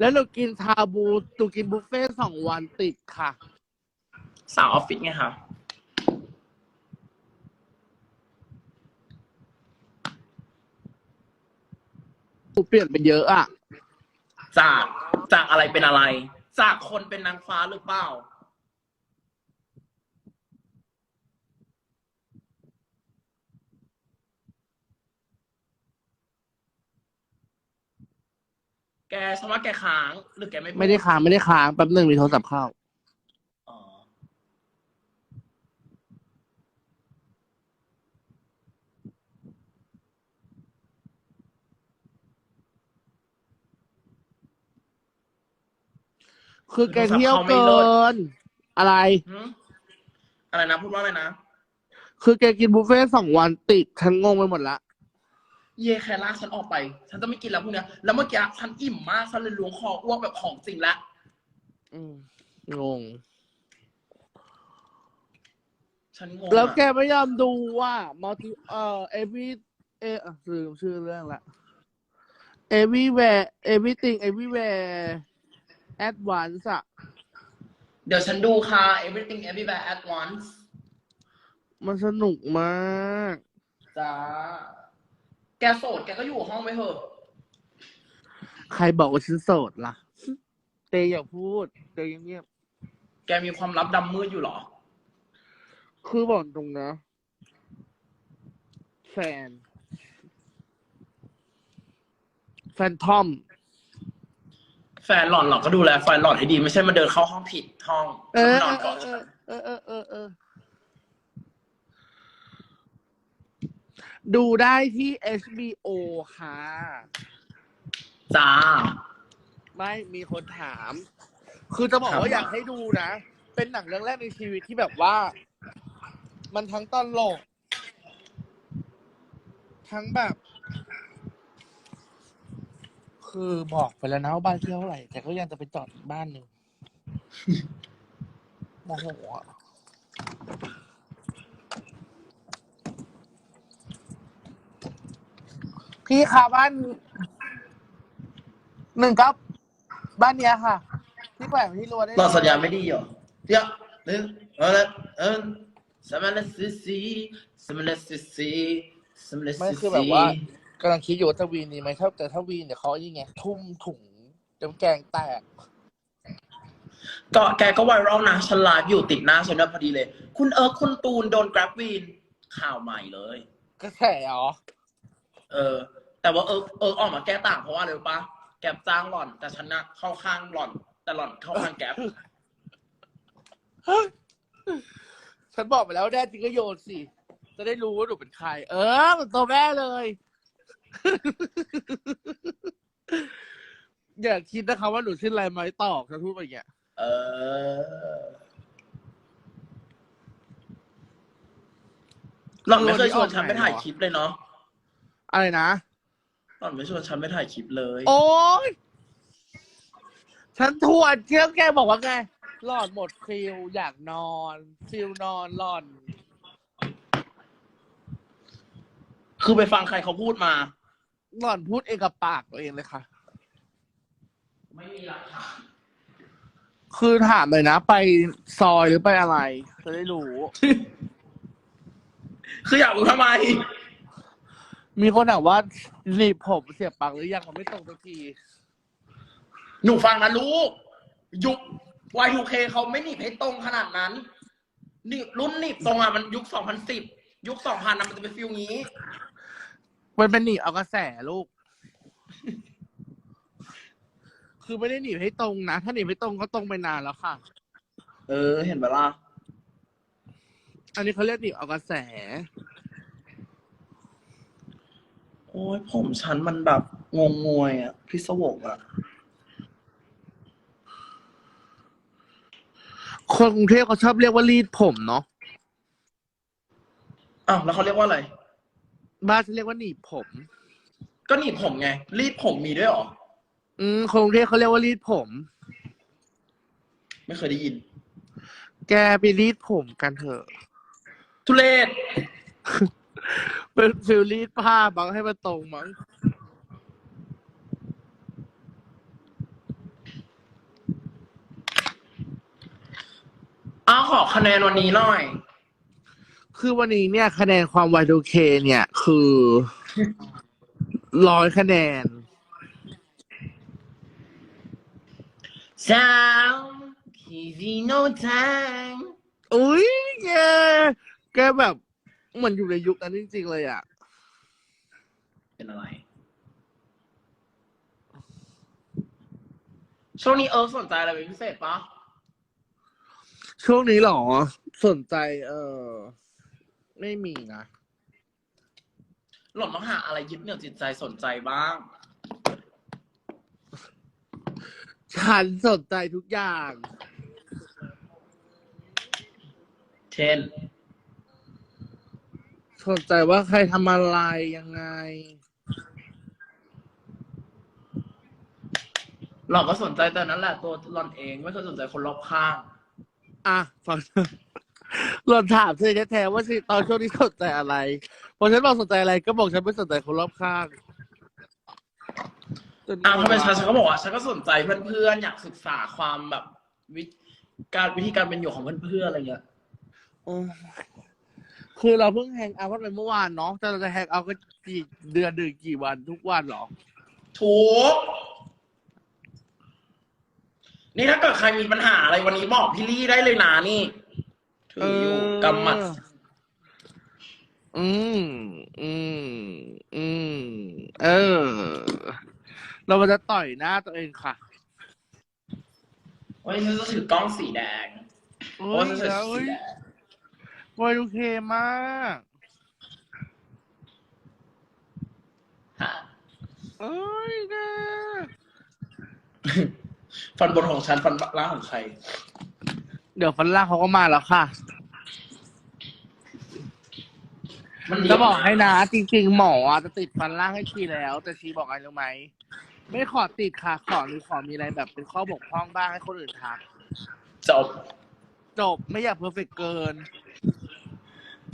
แล้วหนูกินชาบูหนูกินบุฟเฟ่ต์สองวันติดค่ะ สาวออฟฟิศไงคะหนูเปลี่ยนไปเยอะอะจากจากอะไรเป็นอะไร จากคนเป็นนางฟ้าหรือเปล่า แกฉันว่าแกค้างหรือแกไม่พูไม่ได้ค้างไม่ได้ค้างแป๊บหนึ่งมีโทรศัพท์เข้า อ๋อคือแกเที่ยวเกิน อะไร หึอะไรนะพูดว่าอะไรนะ คือแกกินบุฟเฟ่ต์สองวันติดฉันงงไปหมดละ เย่แคลากฉันออกไป ฉันจะไม่กินแล้วพวกเนี้ย แล้วเมื่อกี้ฉันอิ่มมากฉันเลยล้วงคออ้วกแบบของจริงแล้วอืมงง ฉันงงแล้วอะแกไม่ยอมดูว่ามัลติเอ่อ every เออลืมชื่อเรื่องละ everywhere everything everywhere at once อะเดี๋ยวฉันดูค่ะ everything everywhere at once มันสนุกมาก จ้า แกโสดแกก็อยู่ห้องไปเถอะ ใครบอกว่าฉันโสดล่ะ เตยอย่าพูด เตยเงียบแกมีความลับดำมืดอยู่เหรอ ๆคือบอกตรงนะ แฟน แฟนทอม แฟนหล่อนหรอกก็ดูแลแฟนหล่อนให้ดี ไม่ใช่มาเดินเข้าห้องผิดห้องเออแล้วเอมานอนก่ออนเอฉัอนเออ เออ เออ เออ ดูได้ที่ HBO ค่ะ จ้า ไม่มีคนถาม คือจะบอกถามว่าว่าอยากให้ดูนะ เป็นหนังเรื่องแรกในชีวิตที่แบบว่า มันทั้งตลก ทั้งแบบ คือบอกไปแล้วนะว่าบ้านเที่ยวเท่าไหร่ แต่ก็ยังจะไปจอดอีกบ้านหนึ่งโมโหอะ พี่คะบ้านหนึ่งครับบ้านเนี้ยค่ะ ที่แขวนไว้ที่รั้วได้หล่อนสัญญาณไม่ดีเหรอเดี๋ยวหนึ่งเอาละเออสมัลซิซีสมัลซิซีสมัลซิซีไม่คือแบบว่ากำลังคิดอยู่ว่าจะวีนดีไหมถ้าแต่ถ้าวีนเดี๋ยวเขายิ่งไงทุ่มถุงจนแกงแตก ก็แกก็ไวรัลนะฉันไลฟ์อยู่ติดหน้าฉันด้วยพอดีเลย คุณเอิร์กคุณตูนโดนกราฟวีนข่าวใหม่เลย กระแสเหรอ เออ แต่ว่าเอิร์กเอิร์กออกมาแก้ต่างเพราะว่าอะไรรู้ปะแกบจ้างหล่อน แต่ฉันนะเข้าข้างหล่อน แต่หล่อนเข้าข้างแกบฉันบอกไปแล้วแน่จริงก็โยนสิ จะได้รู้ว่าหนูเป็นใคร เออเหมือนตัวแม่เลย อย่าคิดนะคะว่าหนูชื่ออะไรไม้ตอกจะพูดไปอย่างเงี้ยเออหล่อนไม่เคยชวนฉันไปถ่ายคลิปเลยเนาะอะไรนะ หล่อนไม่ชวนฉันไปถ่ายคลิปเลย โอ้ยฉันทวนเชื่อแกบอกว่าไง หลอนหมดฟิลอยากนอน ฟิลนอนหลอน คือไปฟังใครเขาพูดมา หล่อนพูดเองกับปากตัวเองเลยค่ะ ไม่มีหลักฐานคือถามเลยนะ ไปซอยหรือไปอะไร จะได้รู้ คืออยากรู้ทำไม มีคนถามว่าหนีบผมเสียบปากหรือยังมันไม่ตรงสักทีหนูฟังนะลูก ยุค Y2K เขาไม่หนีบให้ตรงขนาดนั้นหนีบรุ่นหนีบตรงอะมันยุค2010ยุค2000นะมันจะเป็นฟิลงี้ มันเป็นหนีบเอากระแสลูก คือไม่ได้หนีบให้ตรงนะ ถ้าหนีบให้ตรงก็ตรงไปนานแล้วค่ะ เออ เห็นปะล่ะอันนี้เขาเรียกหนีบเอากระแส โอ้ยผมฉันมันแบบงงงวยอะพิศวงอะ คนกรุงเทพเขาชอบเรียกว่ารีดผมเนาะอ้าวแล้วเขาเรียกว่าอะไร บ้านจะเรียกว่าหนีบผม ก็หนีบผมไง รีดผมมีด้วยเหรอ อืมคนกรุงเทพเขาเรียกว่ารีดผม ไม่เคยได้ยิน แกไปรีดผมกันเถอะ ทุเรศ เป็นฟิลรีดผ้าบังให้มันตรงมั้ง อ้าขอคะแนนวันนี้หน่อย คือวันนี้เนี่ย คะแนนความไ Y2K เคเนี่ย คือร้อยคะแนน Time giving no time อุ้ยแกแกแบบ เหมือนอยู่ในยุคนั้นจริงๆเลยอะ เป็นอะไร ช่วงนี้เอิร์ธสนใจอะไรเป็นพิเศษปะช่วงนี้เหรอ สนใจ เออ ไม่มีนะ หล่อนต้องหาอะไรยึดเหนี่ยวจิตใจสนใจบ้าง ฉันสนใจทุกอย่าง เช่น สนใจว่าใครทำอะไรยังไง หล่อนก็สนใจแต่นั้นแหละตัวหล่อนเองไม่เคยสนใจคนรอบข้าง อะฟัง หล่อนถามเธอแท้ๆว่าสิตอนช่วงนี้สนใจอะไรพอฉันบอกสนใจอะไรก็บอกฉันไม่สนใจคนรอบข้างจนอ้าวทำไมฉันฉันก็บอกว่าฉันก็สนใจเพื่อนๆอยากศึกษาความแบบวิการวิธีการเป็นอยู่ของเพื่อนๆอะไรเงี้ย โอ้ คือเราเพิ่งแฮงเอาท์กันไปเมื่อวานเนาะแต่เราจะแฮงเอาท์กันกี่เดือนหนึ่งกี่วันทุกวันเหรอ ถูก นี่ถ้าเกิดใครมีปัญหาอะไรวันนี้บอกพี่ลี่ได้เลยนะนี่ ถืออยู่กำหมัด อืม อืม อืม เออ เราจะต่อยหน้าตัวเองค่ะวันนี้ฉันจะถือกล้องสีแดงโอ้โอ้ยฉันจะแล้วสีแดง วายดูเคมากฮะเอ้ยนะฟันบนของฉันฟันล่างของใคร เดี๋ยวฟันล่างเขาก็มาแล้วค่ะ มันเลี้จะยวบอกให้นะจริงๆ หมออะจะติดฟันล่างให้ชีแล้ว แต่ชีบอกอะไรรู้ไหม ไม่ขอติดค่ะ ขอหรือขอมีอะไรแบบเป็นข้อบกพร่องบ้างให้คนอื่นทัก จบจบไม่อยากเพอร์เฟกเกิน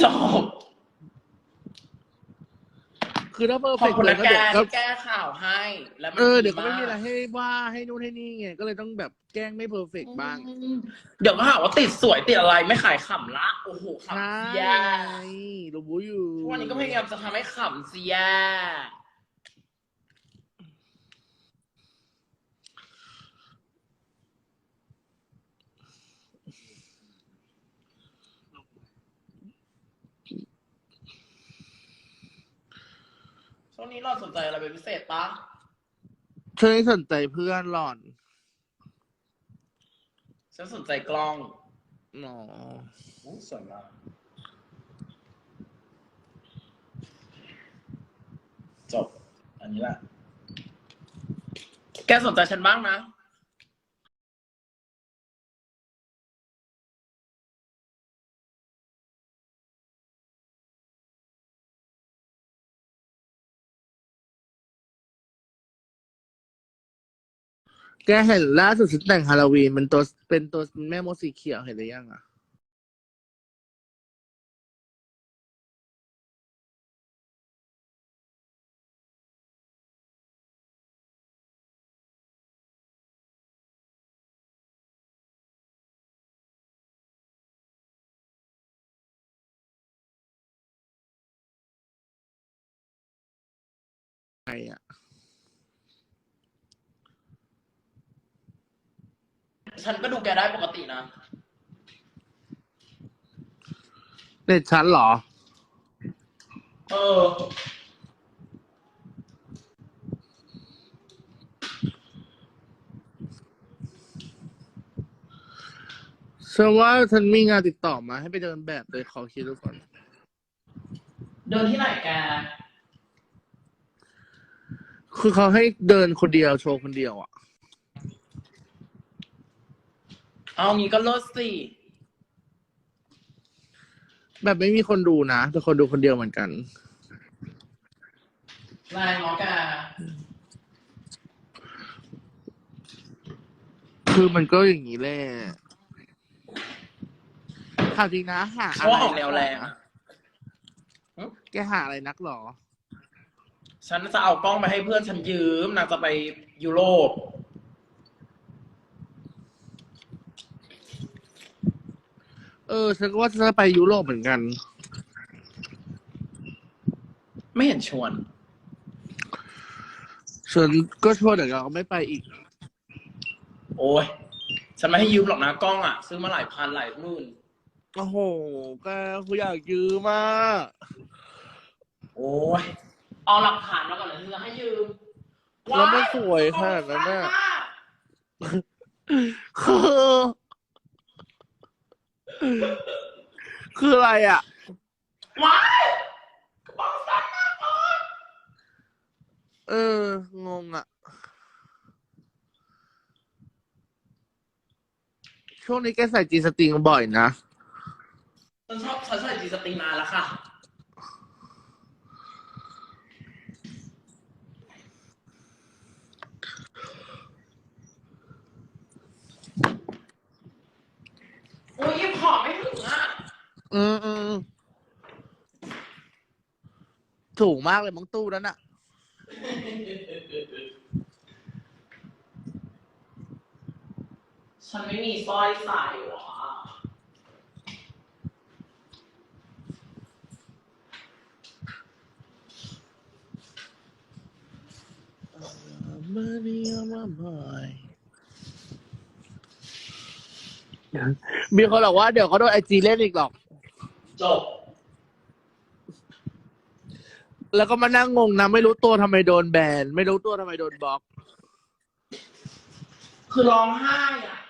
จบคือถ้าเพอร์ขเฟอบกคุณเกินะนก็แกเดี๋ยวก็ที่แก้ข่าวให้ แล้วมันเออเดี๋ยวก็ไม่มีอะไรากให้ว่าให้นู่นให้นี่ไงก็เลยต้องแบบแกล้งไม่เพอร์เฟกบ้างเดี๋ยวก็หาว่าติดสวยติดอะไรไม่ขายขำละ โอ้โหใช่ขำเสียรู้อยู่ ทุกวันนี้ก็พยายามจะทำให้ขำเสีย ช่วงนี้เราสนใจอะไรเป็นพิเศษปะเธอไม่สนใจเพื่อนหล่อนฉันสนใจกล้องหนอโอ้สวยมากจบ อันนี้แหละ แกสนใจฉันบ้างนะ แกเห็นล่าสุดฉันแต่งฮาโลวีนเป็นตัวเป็นตัวแม่มดสีเขียวเห็นหรือยังอะไงอะ ฉันก็ดูแกได้ปกตินะ เน็ตฉันเหรอ เออ ฉันว่าฉันมีงานติดต่อมา ให้ไปเดินแบบเลยขอคิดดูก่อน เดินที่ไหนแก คือเขาให้เดินคนเดียวโชว์คนเดียวอะ เอางี้ก็เลิศสิ แบบไม่มีคนดูนะแต่คนดูคนเดียวเหมือนกันแรงเนาะแกคือมันก็อย่างนี้แหละถามจริงนะหาเขาว่าออกแนวแรงอะ แกหาอะไรนักหรอ ฉันจะเอากล้องไปให้เพื่อนฉันยืมนางจะไปยุโรป ออฉันก็ว่าจะไปยุโรปเหมือนกัน ไม่เห็นชวน ฉันก็ชวนแต่เราก็ไม่ไปอีก โอ้ยฉันไม่ให้ยืมหรอกนะกล้องอะ ซื้อมาหลายพันหลายหมื่นโอ้โหแกกูอยากยืมมากโอ้ยเอาหลักฐานมาก่อนเลยที่จะให้ยืมแล้วมันสวยขนาดนั้นน่ะ คือ คืออะไรอะว้ายกระเป๋าสั้นมากเลยเออ งงอะ ช่วงนี้แกใส่จีสตริงบ่อยนะฉันชอบฉันใส่จีสตริงนานแล้วค่ะ โอ้ยยิบหอมไม่ถึงอะ อืมอืมถูกมากเลยมังตู้นั้นอะฉันไม่มีสร้อยใส่หรอมีคนบอกว่าเดี๋ยวเขาโดนไอจีเล่นอีกหรอก จบ แล้วก็มานั่งงงนะ ไม่รู้ตัวทำไมโดนแบน ไม่รู้ตัวทำไมโดนบล็อก คือร้องไห้อะ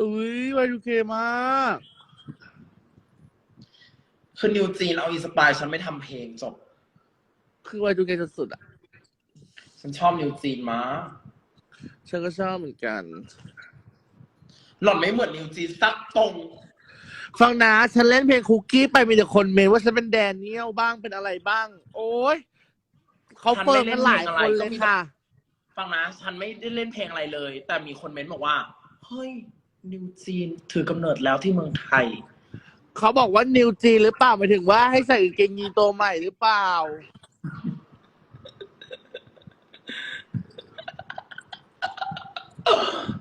อุ้ยไปดูเคมาก คือนิวจีนเอาอินสปายฉันไม่ทำเพลงจบ คือไปดูเคสุดๆอะ ฉันชอบนิวจีนมาฉันก็ชอบเหมือนกัน หล่อนไม่เหมือนนิวจีนสักตรง ฟังนะฉันเล่นเพลงคุกกี้ไปมีแต่คนเมนว่าฉันเป็นแดเนียลบ้างเป็นอะไรบ้าง โอ้ยเขาเปิดกันหลายคนเลยค่ะ ฟังนะ ฉันไม่ได้เล่นเพลงอะไรเลย แต่มีคนเม้นบอกว่า เฮ้ย นิวจีนถือกำเนิดแล้วที่เมืองไทย เขาบอกว่านิวจีนหรือเปล่าหมายถึงว่าให้ใส่กางเกงยีนตัวใหม่หรือเปล่า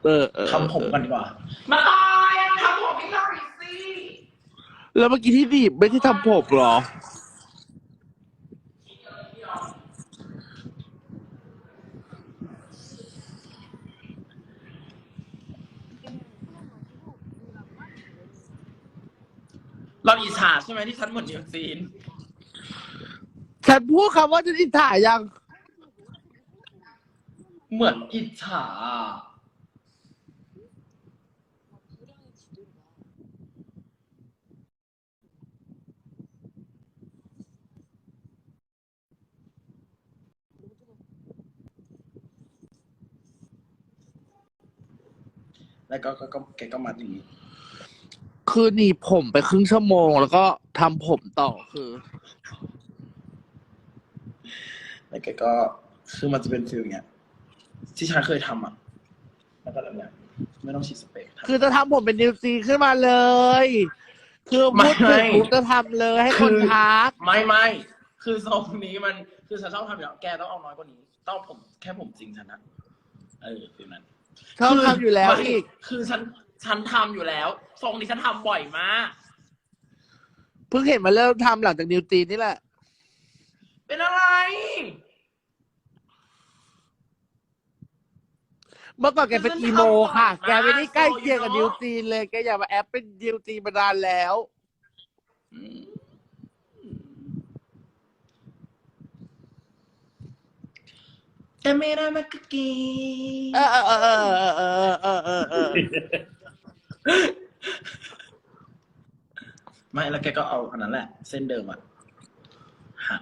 เออเออทำผมกันดีกว่า มาตายทำผมให้หน่อยสิ แล้วเมื่อกี้ที่ดีบไม่ที่ทำผมเหรอ เราอิจฉาใช่ไหมที่ฉันเหมือนนิวจีน ฉันพูดคำว่าจะอิจฉายัง เหมือนอิจฉาแล้วก็ก็ก็แกก็มาอย่างนี้ คือหนีบผมไปครึ่งชั่วโมง แล้วก็ทำผมต่อคือ แล้วแกก็คือมันจะเป็นฟิลอย่างเงี้ยที่ฉันเคยทำอะ แล้วก็แบบเนี้ยไม่ต้องฉีดสเปรย์ทำ คือจะทำผมเป็นนิวซีขึ้นมาเลย คือพูดไม่ถึงปุ๊บจะทำเลยให้คนคือทัก ไม่ไม่คือทรงนี้มันคือฉันชอบทำอยู่แล้วแกต้องเอาน้อยกว่านี้ ต้องผมแค่ผมจริงฉันนะเออฟิลนั้นชอบทำอยู่แล้วไม่อีก คือฉันฉันทำอยู่แล้ว ทรงนี่ฉันทำบ่อยมาก เพิ่งเห็นมาเริ่มทำหลังจากนิวตีนี่แหละ เป็นอะไร เมื่อก่อนแกเป็นอีโมค่ะ แกไม่ได้ใกล้เคียงกับดิวตีนเลย แกอย่ามาแอปเป็นดิวตีนมานานแล้วแต่ไม่ makiki. เออเออเออเออเออเออเออ ไม่แล้วแกก็เอาอันนั้นแหละ เส้นเดิมอะหัก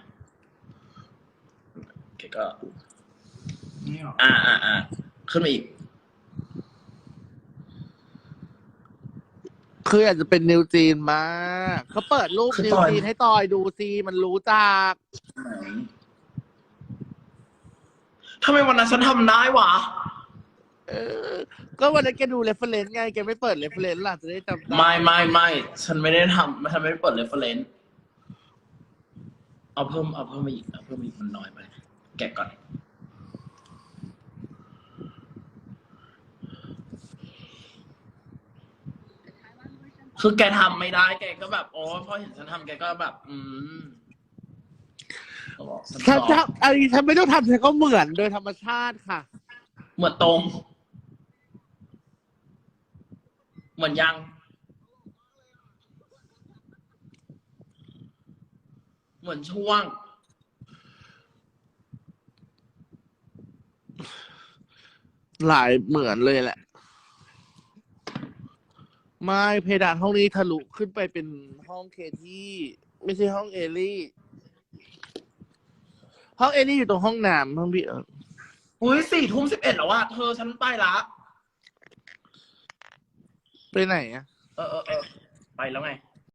แกก็ นี่หรออ่าอ่าอ่าขึ้นมาอีก คืออยากจะเป็นนิวจีนมากเขาเปิดรูปคือนิวตอนจีนให้ตอยดูซีมันรู้จัก ไหนทำไมวันนั้นฉันทำได้วะ เออ ก็วันนั้นแกดูเรฟเฟรนซ์ไงแกไม่เปิดเรฟเฟรนซ์ล่ะจะได้จำได้ไม่ไม่ไม่ฉันไม่ได้ทำฉันไม่ได้เปิดเรฟเฟรนซ์เอาเพิ่มเอาเพิ่มมาอีกเอาเพิ่มมาอีกมันน้อยไปแกะก่อน คือแกทำไม่ได้ แกก็แบบโอ้พอเห็นฉันทำแกก็แบบ อืมก็บอกฉันฉันชอบทำอันนี้ฉันไม่ต้องทำฉันก็เหมือนโดยธรรมชาติค่ะ เหมือนตรง เหมือนยังเหมือนช่วง หลายเหมือนเลยแหละ ไม่เพดานห้องนี้ทะลุขึ้นไปเป็นห้องเคที่ ไม่ใช่ห้องเอลี่ ห้องเอลี่อยู่ตรงห้องน้ำห้องพี่เอิญอุ้ยสี่ทุ่มสิบเอ็ดแล้วว่ะเธอฉันไปละ ไปไหนอะเออเออเออไปแล้วไง